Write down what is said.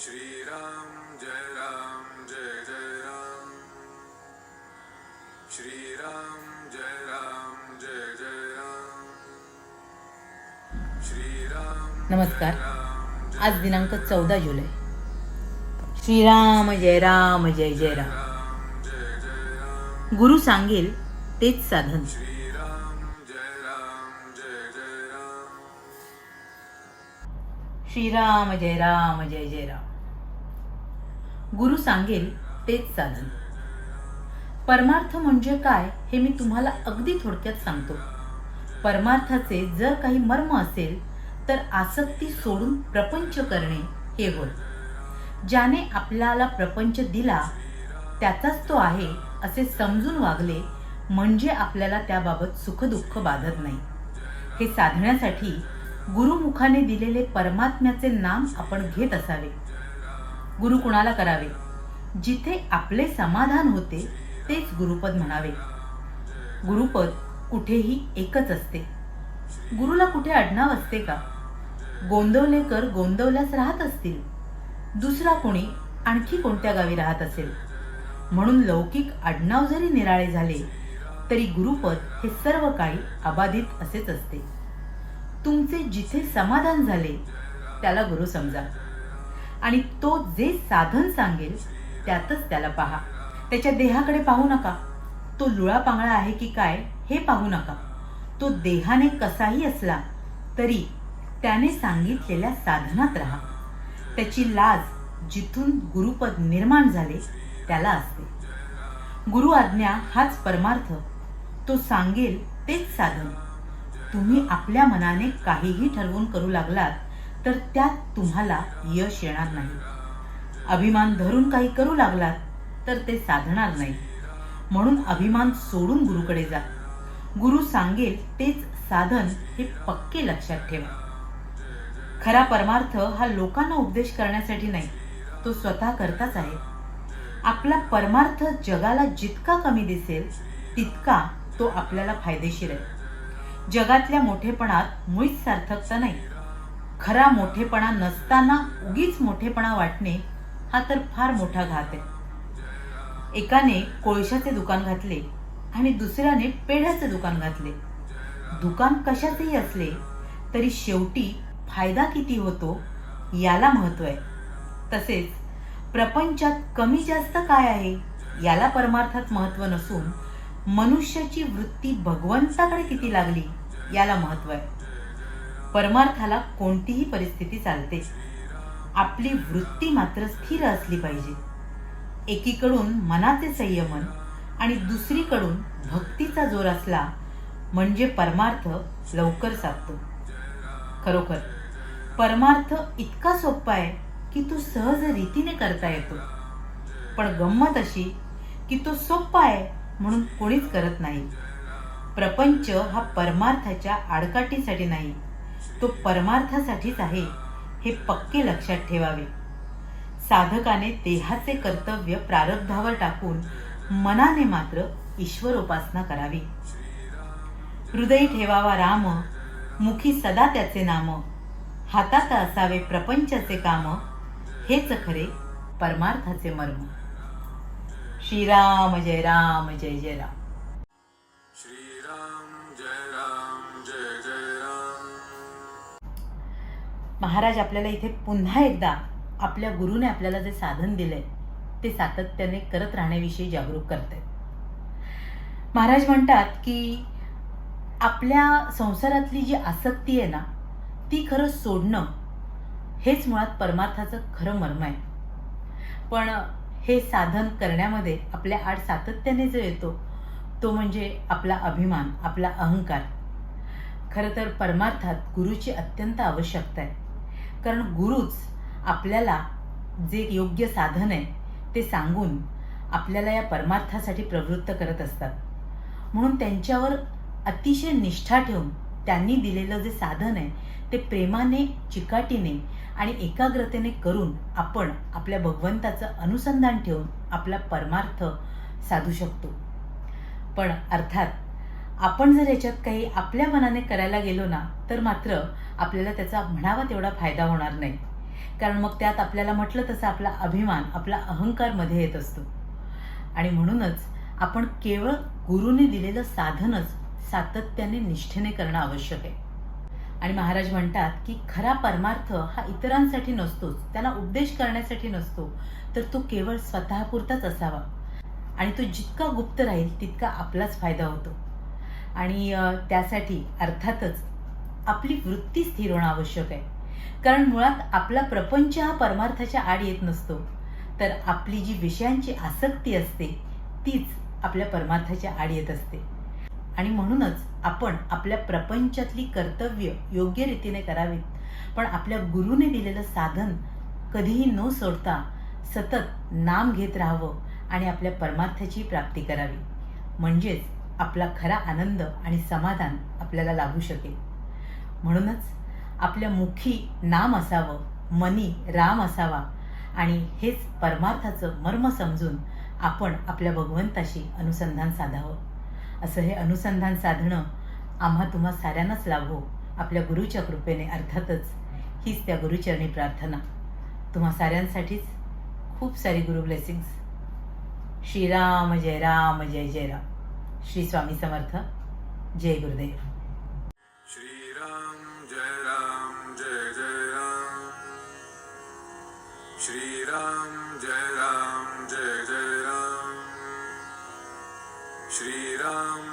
श्रीराम जय राम जय जय राम। श्रीराम जय राम जय जय राम। श्रीराम नमस्कार. आज दिनांक चौदा जुलै. श्रीराम जय राम जय जय राम. गुरु सांगेल तेच साधन. श्रीराम जय राम जय जय राम. गुरु सांगेल तेच साधन परमार्थ म्हणजे काय हे मी तुम्हाला अगदी थोडक्यात सांगतो. परमार्थाचे जर काही मर्म असेल तर आसक्ती सोडून प्रपंच करणे हे होय. ज्याने आपल्याला प्रपंच दिला त्याचाच तो आहे असे समजून वागले म्हणजे आपल्याला त्याबाबत सुखदुःख बाधत नाही. हे साधण्यासाठी गुरुमुखाने दिलेले परमात्म्याचे नाम आपण घेत असावे. गुरु कुणाला करावे? जिथे आपले समाधान होते तेच गुरुपद म्हणावे. गुरुपद कुठेही एकच असते. गुरुला कुठे आडनाव असते का? गोंदवलेकर गोंदवल्यास राहत असतील. दुसरा कोणी आणखी कोणत्या गावी राहत असेल? म्हणून लौकिक आडनाव जरी निराळे झाले तरी गुरुपद हे सर्व काळी अबाधित असेच असते. तुमचे जिथे समाधान झाले त्याला गुरु समजा. आणि तो जे साधन सांगेल त्यातच त्याला पहा. त्याच्या देहाकडे पाहू नका. तो लुळा पांगळा आहे की काय हे पाहू नका. तो देहाने कसाही असला तरी त्याने सांगितलेल्या साधनात राहा. त्याची लाज जिथून गुरुपद निर्माण झाले त्याला असते. गुरु आज्ञा हाच परमार्थ. तो सांगेल तेच साधन. तुम्ही आपल्या मनाने काहीही ठरवून करू लागलात तर त्यात तुम्हाला यश येणार नाही. अभिमान धरून काही करू लागलात तर ते साधणार नाही. म्हणून अभिमान सोडून गुरुकडे जा. गुरु सांगेल तेच साधन हे पक्के लक्षात ठेवा. खरा परमार्थ हा लोकांना उपदेश करण्यासाठी नाही तो स्वतः करताच आहे. आपला परमार्थ जगाला जितका कमी दिसेल तितका तो आपल्याला फायदेशीर आहे. जगातल्या मोठेपणात मुळीच सार्थकता नाही. खरा मोठेपणा नसताना उगीच मोठेपणा वाटणे हा तर फार मोठा घात आहे. एकाने कोळशाचे दुकान घातले आणि दुसऱ्याने पेढ्याचे दुकान घातले. दुकान कशाचेही असले तरी शेवटी फायदा किती होतो याला महत्त्व आहे. तसेच प्रपंचात कमी जास्त काय आहे याला परमार्थात महत्त्व नसून मनुष्याची वृत्ती भगवंताकडे किती लागली याला महत्त्व आहे. परमार्थाला कोणतीही परिस्थिती चालते. आपली वृत्ती मात्र स्थिर असली पाहिजे. एकीकडून मनाचे संयमन आणि दुसरीकडून भक्तीचा जोर असला म्हणजे परमार्थ लवकर साधतो. खरोखर परमार्थ इतका सोपा आहे की तो सहज रीतीने करता येतो. पण गंमत अशी की तो सोपा आहे म्हणून कोणीच करत नाही. प्रपंच हा परमार्थाच्या आडकाठीसाठी नाही. तो परमार्थासाठीच आहे हे पक्के लक्षात ठेवावे. साधकाने देहाचे कर्तव्य प्रारब्धावर टाकून मनाने मात्र ईश्वर उपासना करावी. हृदय ठेवावा राम मुखी सदा त्याचे नाम. हातात असावे प्रपंचाचे काम हेच खरे परमार्थाचे मर्म. श्रीराम जय राम जय जय राम. श्रीराम जय राम जय जय राम. महाराज आपल्याला इथे पुन्हा एकदा आपल्या गुरुने आपल्याला जे साधन दिलंय ते सातत्याने करत राहण्याविषयी जागरूक करते महाराज म्हणतात की आपल्या संसारातली जी आसक्ती आहे ना ती खरं सोडणं हेच मुळात परमार्थाचं खरं मर्म आहे. पण हे साधन करण्यामध्ये आपल्या आड सातत्याने जो येतो तो म्हणजे आपला अभिमान आपला अहंकार. खरं तर परमार्थात गुरुची अत्यंत आवश्यकता आहे. कारण गुरुच आपल्याला जे योग्य साधन आहे ते सांगून आपल्याला या परमार्थासाठी प्रवृत्त करत असतात. म्हणून त्यांच्यावर अतिशय निष्ठा ठेवून त्यांनी दिलेलं जे साधन आहे ते प्रेमाने चिकाटीने आणि एकाग्रतेने करून आपण आपल्या भगवंताचं अनुसंधान ठेवून आपला परमार्थ साधू शकतो. पण अर्थात आपण जर याच्यात काही आपल्या मनाने करायला गेलो ना तर मात्र आपल्याला त्याचा म्हणावा तेवढा फायदा होणार नाही. कारण मग त्यात आपल्याला म्हटलं तसं आपला अभिमान आपला अहंकारमध्ये येत असतो. आणि म्हणूनच आपण केवळ गुरुने दिलेलं साधनच सातत्याने निष्ठेने करणं आवश्यक आहे. आणि महाराज म्हणतात की खरा परमार्थ हा इतरांसाठी नसतोच त्यांना उपदेश करण्यासाठी नसतो. तर तो केवळ स्वतःपुरताच असावा. आणि तो जितका गुप्त राहील तितका आपलाच फायदा होतो. आणि त्यासाठी अर्थातच आपली वृत्ती स्थिर होणं आवश्यक आहे. कारण मुळात आपला प्रपंच हा परमार्थाच्या आड येत नसतो. तर आपली जी विषयांची आसक्ती असते तीच आपल्या परमार्थाच्या आड येत असते. आणि म्हणूनच आपण आपल्या प्रपंचातली कर्तव्य योग्य रीतीने करावीत. पण आपल्या गुरुने दिलेलं साधन कधीही न सोडता सतत नाम घेत राहावं आणि आपल्या परमार्थाची प्राप्ती करावी. म्हणजेच आपला खरा आनंद आणि समाधान आपल्याला लागू शकेल. म्हणूनच आपल्या मुखी नाम असावं मनी राम असावा आणि हेच परमार्थाचं मर्म समजून आपण आपल्या भगवंताशी अनुसंधान साधावं. असं हे अनुसंधान साधणं आम्हा तुम्हा साऱ्यांनाच लाभो हो. आपल्या गुरुच्या कृपेने अर्थातच हीच त्या गुरुचरणी प्रार्थना. तुम्हा साऱ्यांसाठीच खूप सारी गुरु ब्लेसिंग्स श्रीराम जय राम जय जय राम. श्री स्वामी समर्थ. जय गुरुदेव. श्रीराम जय राम जय जय राम. श्रीराम जय um,